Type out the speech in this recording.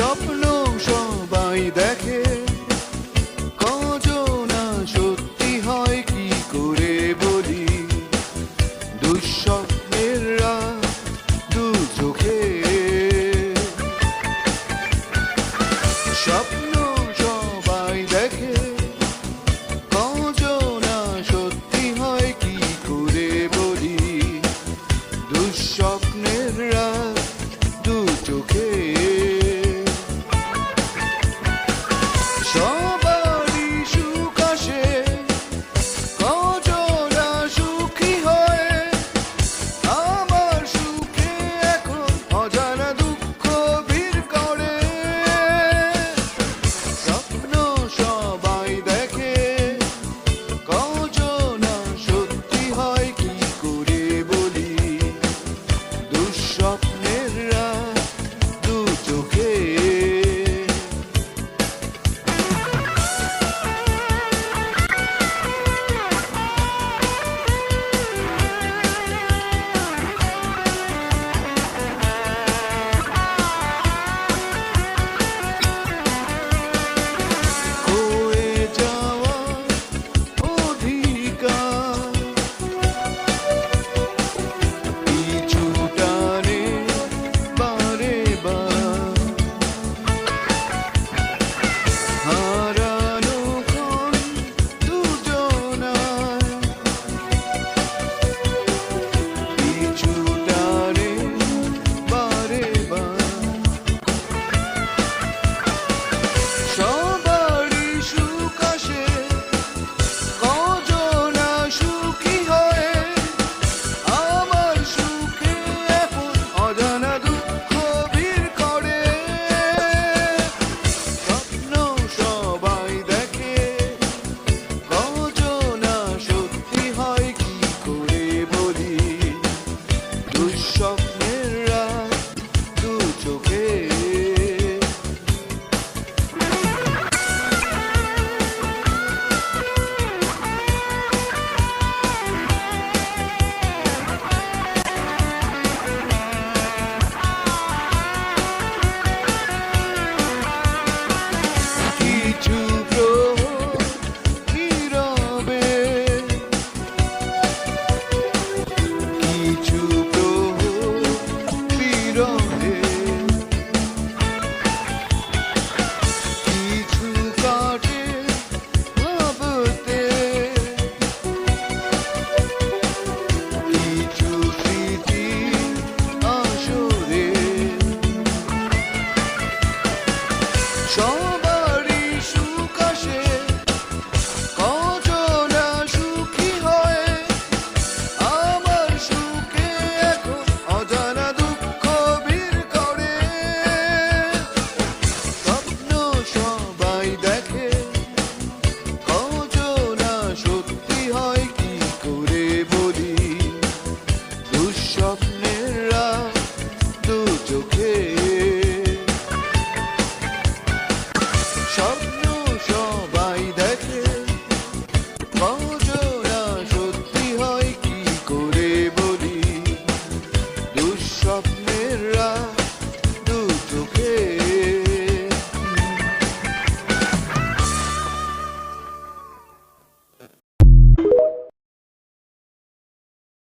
স্বপ্ন সবাই দেখে। কজনা সত্যি হয় কি করে বলি? দুঃস্বপ্নের দু চোখে। স্বপ্ন সবাই দেখে। কজনা সত্যি হয় কি করে বলি? দুঃস্বপ্নের দু চোখে। John.